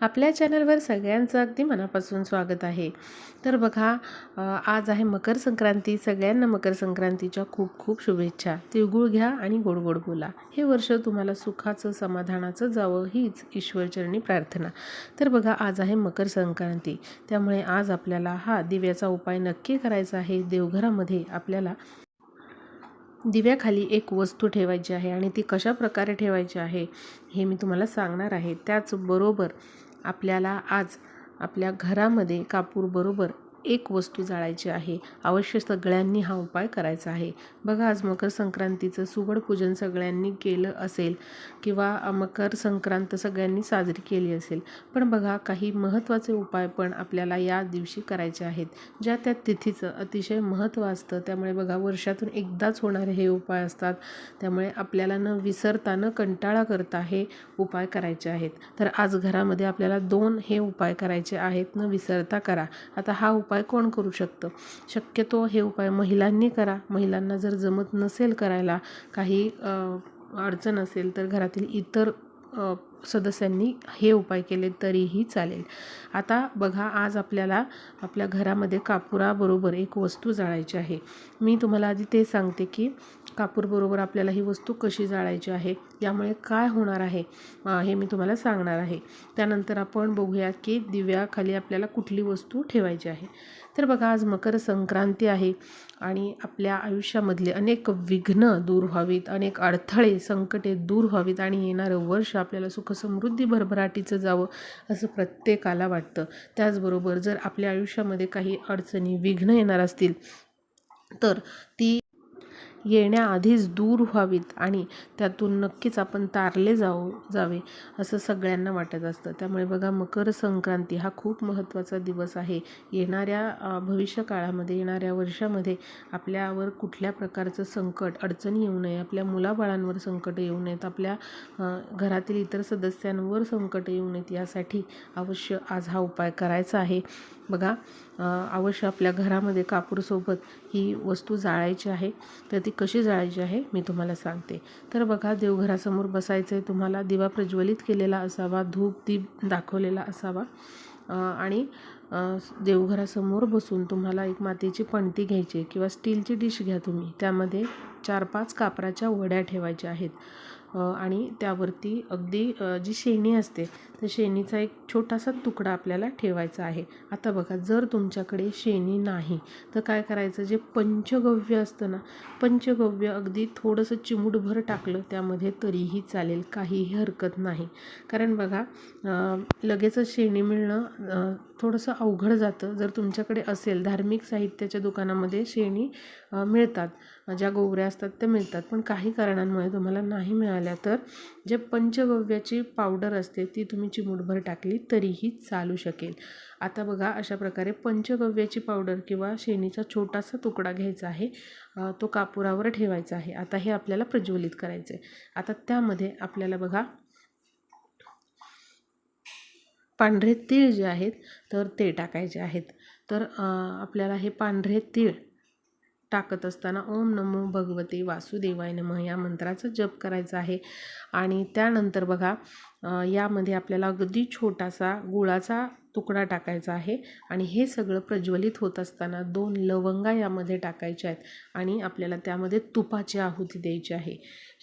आपल्या चॅनलवर सगळ्यांचं अगदी मनापासून स्वागत आहे. तर बघा आज आहे मकर संक्रांती. सगळ्यांना मकर संक्रांतीच्या खूप खूप शुभेच्छा. तिळगुळ घ्या आणि गोड गोड बोला. हे वर्ष तुम्हाला सुखाचं समाधानाचं जावं हीच ईश्वरचरणी प्रार्थना. तर बघा आज आहे मकर संक्रांती. त्यामुळे आज आपल्याला हा दिव्याचा उपाय नक्की करायचा आहे. देवघरामध्ये आपल्याला दिव्याखाली एक वस्तू ठेवायची आहे आणि ती कशा प्रकारे ठेवायची आहे हे मी तुम्हाला सांगणार आहे. त्याचबरोबर आपल्याला आज आपल्या घरामध्ये कापूरबरोबर एक वस्तू जाळायची आहे. अवश्य सगळ्यांनी हा उपाय करायचा आहे. बघा आज मकर संक्रांतीचं सुगड पूजन सगळ्यांनी केलं असेल किंवा मकर संक्रांत सगळ्यांनी साजरी केली असेल. पण बघा काही महत्त्वाचे उपाय पण आपल्याला या दिवशी करायचे आहेत. ज्या त्या तिथीचं अतिशय महत्त्व असतं त्यामुळे बघा वर्षातून एकदाच होणारे हे उपाय असतात. त्यामुळे आपल्याला न विसरता न कंटाळा करता हे उपाय करायचे आहेत. तर आज घरामध्ये आपल्याला दोन हे उपाय करायचे आहेत. न विसरता करा. आता हा उपाय उपाय कोण करू शकतं? शक्यतो हे उपाय महिलांनी करा. महिलांना जर जमत नसेल करायला काही अडचण असेल तर घरातील इतर सदस्यांनी हे उपाय केले तरीही चालेल. आता बघा आज आपल्याला आपल्या घरामध्ये कापुराबरोबर एक वस्तू जाळायची आहे. मी तुम्हाला आधी ते सांगते की कापूरबरोबर आपल्याला ही वस्तू कशी जाळायची आहे यामुळे काय होणार आहे हे मी तुम्हाला सांगणार आहे. त्यानंतर आपण बघूया की दिव्याखाली आपल्याला कुठली वस्तू ठेवायची आहे. तर बघा आज मकर संक्रांती आहे आणि आपल्या आयुष्यामधले अनेक विघ्न दूर व्हावीत अनेक अडथळे संकटे दूर व्हावीत आणि येणारं वर्ष आपल्याला सुखसमृद्धी भरभराटीचं जावं असं प्रत्येकाला वाटतं. त्याचबरोबर जर आपल्या आयुष्यामध्ये काही अडचणी विघ्न येणार असतील तर ती येण्याआधीच दूर व्हावीत आणि त्यातून नक्कीच आपण तारले जाऊ जावे असं सगळ्यांना वाटत असतं. त्यामुळे बघा मकर संक्रांती हा खूप महत्त्वाचा दिवस आहे. येणाऱ्या भविष्यकाळामध्ये भविष्य काळामध्ये येणाऱ्या वर्षामध्ये आपल्यावर कुठल्या प्रकारचं संकट अडचणी येऊ नये आपल्या मुलाबाळांवर संकट येऊ नयेत आपल्या घरातील इतर सदस्यांवर संकट येऊ नयेत यासाठी अवश्य आज हा उपाय करायचा आहे. बघा अवश्य आपल्या घरामध्ये कापूरसोबत ही वस्तू जाळायची आहे. तर ती कशी जाळायची आहे मी तुम्हाला सांगते. तर बघा देवघरासमोर बसायचं आहे तुम्हाला दिवा प्रज्वलित केलेला असावा धूप दीप दाखवलेला असावा. आणि देवघरासमोर बसून तुम्हाला एक मातीची पणती घ्यायची किंवा स्टीलची डिश घ्या तुम्ही. त्यामध्ये चार पाच कापराच्या वड्या ठेवायच्या आहेत. आणि त्यावरती अगदी जी शेणी असते तर शेणीचा एक छोटासा तुकडा आपल्याला ठेवायचा आहे. आता बघा जर तुमच्याकडे शेणी नाही तर काय करायचं? जे पंचगव्य असतं ना पंचगव्य अगदी थोडंसं चिमूटभर टाकलं त्यामध्ये तरीही चालेल काहीही हरकत नाही. कारण बघा लगेचच शेणी मिळणं थोडंसं अवघड जातं जर तुमच्याकडे असेल. धार्मिक साहित्याच्या दुकानामध्ये शेणी मिळतात. ज्या गोवऱ्या असतात त्या मिळतात. पण काही कारणांमुळे तुम्हाला नाही मिळाल्या तर जे पंचगव्याची पावडर असते ती तुम्ही चिमूटभर टाकली तरीही चालू शकेल. आता बघा अशा प्रकारे पंचगव्याची पावडर किंवा शेणीचा छोटासा तुकडा घ्यायचा आहे. तो कापुरावर ठेवायचा आहे. आता हे आपल्याला प्रज्वलित करायचं आहे आता त्यामध्ये आपल्याला बघा पांढरे तीळ जे आहेत तर ते टाकायचे आहेत. तर आपल्याला हे पांढरे तीळ टाकत असताना ओम नमो भगवते वासुदेवाय नमः या मंत्राचा जप करायचा आहे. आणि त्यानंतर बघा यामध्ये आपल्याला अगदी छोटासा गुळाचा तुकडा टाकायचा आहे आणि हे सगळं प्रज्वलित होत असताना दोन लवंगा यामध्ये टाकायच्या आहेत आणि आपल्याला त्यामध्ये तुपाची आहुती द्यायची आहे.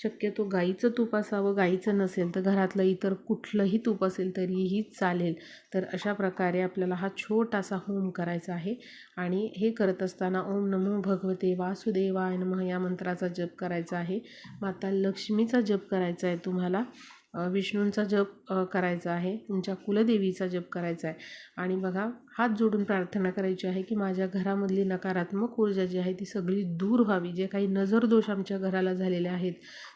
शक्यतो गाईचं तूप असावं गाईचं नसेल तर घरातलं इतर कुठलंही तूप असेल तरीही चालेल. तर अशा प्रकारे आपल्याला हा छोटासा होम करायचा आहे आणि हे करत असताना ओम नमो भगवते वासुदेवाय नमः या मंत्राचा जप करायचा आहे. माता लक्ष्मीचा जप करायचा आहे तुम्हाला. विष्णूंचा जप करायचा आहे. तुमच्या कुलदेवीचा जप करायचा आहे. आणि बघा हात जोडून प्रार्थना करायची आहे की माझ्या घरामधली नकारात्मक ऊर्जा जी आहे ती सगळी दूर व्हावी. जे काही नजर दोष आमच्या घराला झालेले आहेत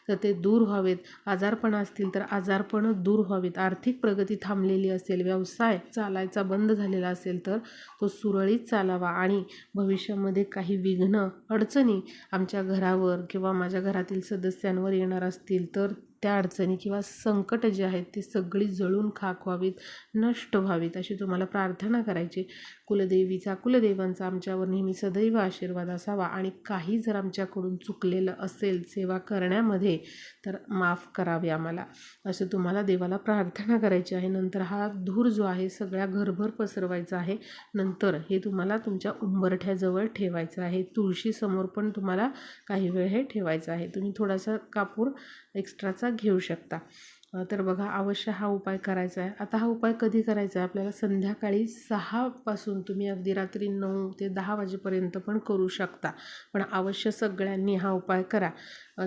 तर ते दूर व्हावेत. आजारपण असतील तर आजारपणं दूर व्हावीत. आर्थिक प्रगती थांबलेली असेल व्यवसाय चालायचा बंद झालेला असेल तर तो सुरळीत चालावा. आणि भविष्यामध्ये काही विघ्न अडचणी आमच्या घरावर किंवा माझ्या घरातील सदस्यांवर येणार असतील तर त्या अडचणी किंवा संकट जे आहेत ते सगळी जळून खाक व्हावीत नष्ट व्हावीत अशी तुम्हाला प्रार्थना करायची. कुलदेवीचा कुलदेवांचा आमच्यावर नेहमी सदैव आशीर्वाद असावा आणि काही जर आमच्याकडून चुकलेलं असेल सेवा करण्यामध्ये तर माफ करावे आम्हाला. असं तुम्हाला देवाला प्रार्थना करायची आहे. नंतर हा धूर जो आहे सगळ्या घरभर पसरवायचा आहे. नंतर हे तुम्हाला तुमच्या उंबरठ्याजवळ ठेवायचं आहे. तुळशीसमोर पण तुम्हाला काही वेळ हे ठेवायचं आहे. तुम्ही थोडासा कापूर एक्स्ट्राचा घेऊ शकता. तर बघा अवश्य हा उपाय करायचा आहे. आता हा उपाय कधी करायचा आहे? आपल्याला संध्याकाळी सहापासून तुम्ही अगदी रात्री नऊ ते दहा वाजेपर्यंत पण करू शकता. पण अवश्य सगळ्यांनी हा उपाय करा.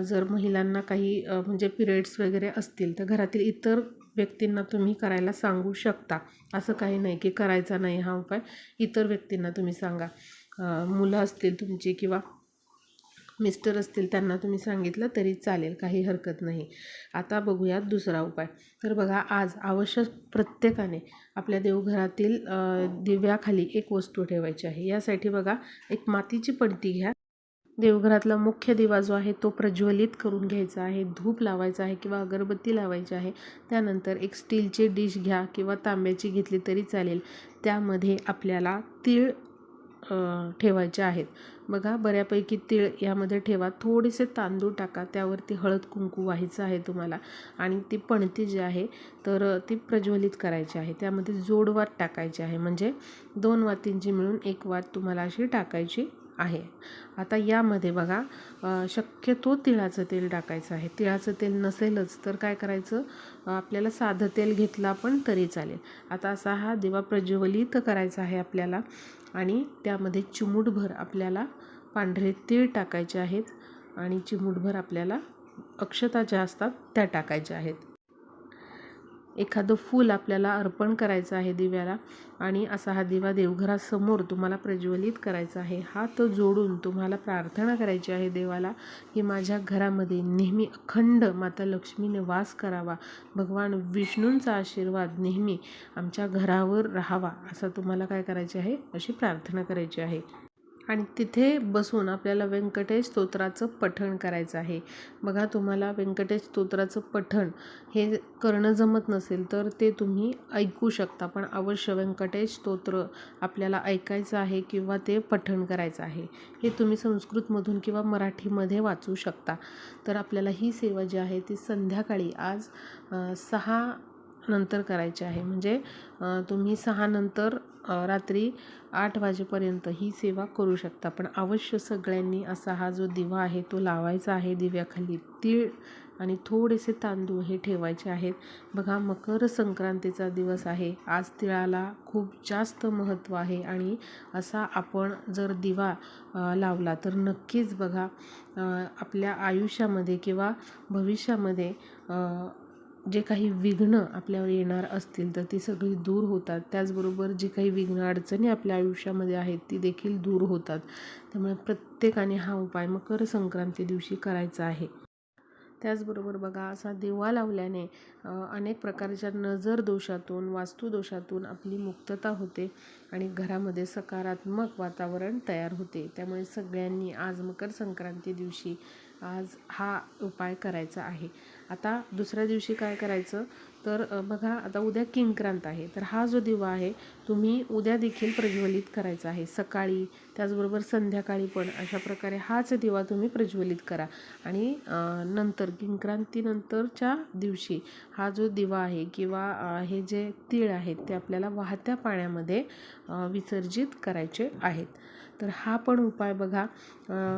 जर महिलांना काही म्हणजे पिरियड्स वगैरे असतील तर घरातील इतर व्यक्तींना तुम्ही करायला सांगू शकता. असं काही नाही की करायचा नाही हा उपाय. इतर व्यक्तींना तुम्ही सांगा. मुलं असतील तुमची किंवा मिस्टर असतील त्यांना तुम्ही सांगितलं तरी चालेल काही हरकत नाही. आता बघूयात दुसरा उपाय. तर बघा आज आवश्यक प्रत्येकाने आपल्या देवघरातील दिव्याखाली एक वस्तू ठेवायची आहे. यासाठी बघा एक मातीची पणती घ्या. देवघरातला मुख्य दिवा जो आहे तो प्रज्वलित करून घ्यायचा आहे. धूप लावायचा आहे किंवा अगरबत्ती लावायची आहे. त्यानंतर एक स्टीलची डिश घ्या किंवा तांब्याची घेतली तरी चालेल. त्यामध्ये आपल्याला तीळ ठेवायचे आहेत. बघा बऱ्यापैकी तीळ यामध्ये ठेवा. थोडेसे तांदूळ टाका. त्यावरती हळद कुंकू व्हायचं आहे तुम्हाला. आणि ती पणती जी आहे तर ती प्रज्वलित करायची आहे. त्यामध्ये जोडवात टाकायची आहे. म्हणजे दोन वातींची मिळून एक वात तुम्हाला अशी टाकायची आहे. आता यामध्ये बघा शक्यतो तिळाचं तेल टाकायचं आहे. तिळाचं तेल नसेलच तर काय करायचं? आपल्याला साधं तेल घेतला पण तरी चालेल. आता असा हा दिवा प्रज्वलित करायचा आहे आपल्याला आणि त्यामध्ये चिमूटभर आपल्याला पांढरे तीळ टाकायचे आहेत आणि चिमूटभर आपल्याला अक्षता ज्या असतात त्या टाकायच्या आहेत. एखादं फूल आपल्याला अर्पण करायचं आहे दिव्याला आणि असा हा दिवा देवघरासमोर तुम्हाला प्रज्वलित करायचा आहे. हात जोडून तुम्हाला प्रार्थना करायची आहे देवाला की माझ्या घरामध्ये नेहमी अखंड माता लक्ष्मीने वास करावा. भगवान विष्णूंचा आशीर्वाद नेहमी आमच्या घरावर राहावा. असं तुम्हाला काय करायचे आहे? अशी प्रार्थना करायची आहे. आणि तिथे बसून आपल्याला व्यंकटेश स्तोत्राचं पठण करायचं आहे. बघा तुम्हाला व्यंकटेश स्तोत्राचं पठण हे करणं जमत नसेल तर ते तुम्ही ऐकू शकता. पण अवश्य व्यंकटेश स्तोत्र आपल्याला ऐकायचं आहे किंवा ते पठण करायचं आहे हे तुम्ही संस्कृतमधून किंवा मराठीमध्ये वाचू शकता. तर आपल्याला ही सेवा जी आहे ती संध्याकाळी आज सहा नंतर करायचे आहे. म्हणजे तुम्ही सहा नंतर रात्री आठ वाजेपर्यंत ही सेवा करू शकता. पण अवश्य सगळ्यांनी असा हा जो दिवा आहे तो लावायचा आहे दिव्याखाली. तीळ आणि थोडेसे तांदूळ हे ठेवायचे आहेत. बघा मकर संक्रांतीचा दिवस आहे. आज तिळाला खूप जास्त महत्त्व आहे आणि असा आपण जर दिवा लावला तर नक्कीच बघा आपल्या आयुष्यामध्ये किंवा भविष्यामध्ये जे काही विघ्न आपल्यावर येणार असतील तर ती सगळी दूर होतात. त्याचबरोबर जी काही विघ्न अडचणी आपल्या आयुष्यामध्ये आहेत ती देखील दूर होतात. त्यामुळे प्रत्येकाने हा उपाय मकर संक्रांती दिवशी करायचा आहे. त्याचबरोबर बघा असा दिवा लावल्याने अनेक प्रकारच्या नजर दोषातून वास्तुदोषातून आपली मुक्तता होते आणि घरामध्ये सकारात्मक वातावरण तयार होते. त्यामुळे सगळ्यांनी आज मकर संक्रांती दिवशी आज हा उपाय करायचा आहे. आता दुसऱ्या दिवशी काय करायचं? तर बघा आता उद्या किंक्रांत आहे. तर हा जो दिवा आहे तुम्ही उद्या देखील प्रज्वलित करायचा आहे. सकाळी त्याचबरोबर संध्याकाळी पण अशा प्रकारे हाच दिवा तुम्ही प्रज्वलित करा. आणि नंतर किंक्रांतीनंतरच्या दिवशी हा जो दिवा आहे किंवा हे जे तीळ आहेत ते आपल्याला वाहत्या पाण्यामध्ये विसर्जित करायचे आहेत. तर हा पण उपाय बघा.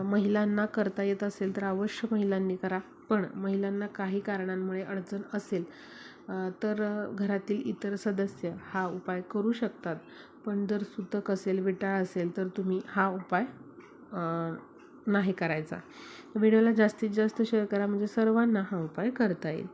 महिलांना करता येत असेल तर अवश्य महिलांनी करा. पण महिलांना काही कारणांमुळे अडचण असेल तर घरातील इतर सदस्य हा उपाय करू शकतात. पण जर सुतक असेल विटाळ असेल तर तुम्ही हा उपाय नाही करायचा. व्हिडिओला जास्तीत जास्त शेअर करा म्हणजे सर्वांना हा उपाय करता येईल.